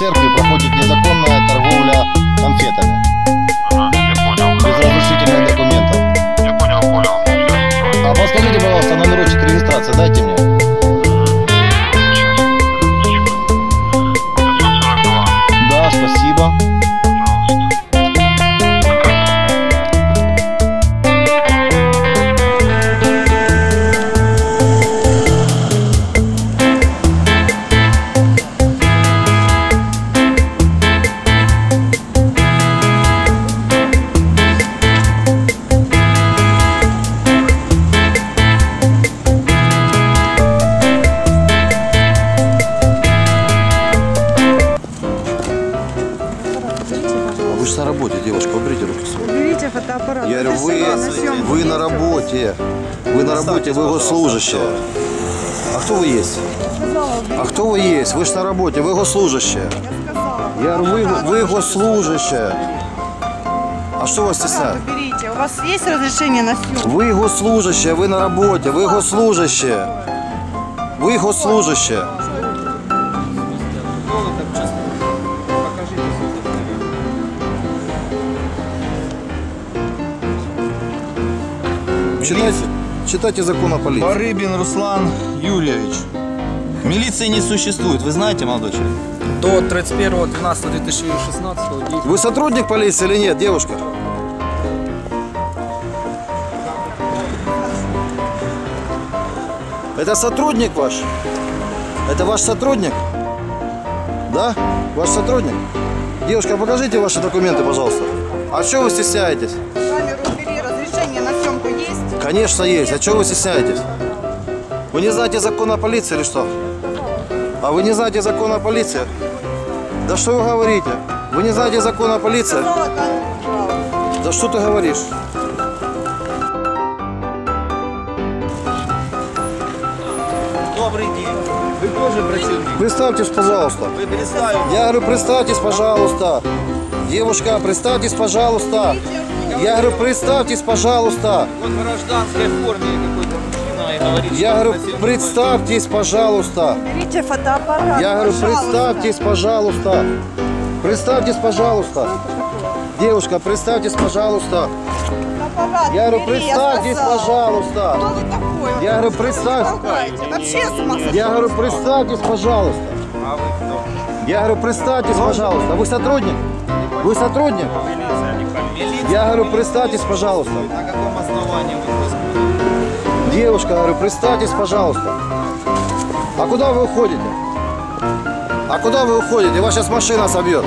церкви проходит незаконно Я говорю, вы, вы на работе. Вы на работе, вы госслужащие. А кто вы есть? А кто вы есть? Вы же на работе, вы госслужащие. Я говорю, вы, вы госслужащие. А что вас стесняет? Берите. У вас есть разрешение на съемку? Вы госслужащие, вы на работе, вы госслужащие. Вы госслужащие. Читайте, читайте закон о полиции. Барыбин Руслан Юрьевич. Милиции не существует, вы знаете, молодой человек? До 31.12.2016 действует. Вы сотрудник полиции или нет, девушка? Это сотрудник ваш? Это ваш сотрудник? Да? Ваш сотрудник? Девушка, покажите ваши документы, пожалуйста. А что вы стесняетесь? Конечно, есть. А чего вы стесняетесь? Вы не знаете закон о полиции или что? А вы не знаете закон о полиции? Да что вы говорите? Вы не знаете закон о полиции? Да что ты говоришь? Добрый день. Вы тоже противник? Представьтесь, пожалуйста. Вы представили? Я говорю, представьтесь, пожалуйста. Девушка, представьтесь, пожалуйста. Я говорю, представьтесь, пожалуйста. Вот в гражданской форме какой-то мужчина и говорит, Я говорю, представьтесь, пожалуйста. Берите фотоаппарат. Я говорю, пожалуйста. представьтесь, пожалуйста. Представьтесь, пожалуйста. Девушка, представьтесь, пожалуйста. Я говорю, представьтесь, сказала. Кто пожалуйста. вы такой? Я говорю, представь. Толкаете. Вообще с ума сошли. Я говорю, представьтесь, пожалуйста. А вы кто? Я говорю, представьтесь, пожалуйста. Вы сотрудник? Вы сотрудник? Я говорю, представьтесь, пожалуйста. На каком основании вы Девушка, говорю, представьтесь, пожалуйста. А куда вы уходите? А куда вы уходите? Вас сейчас машина собьет.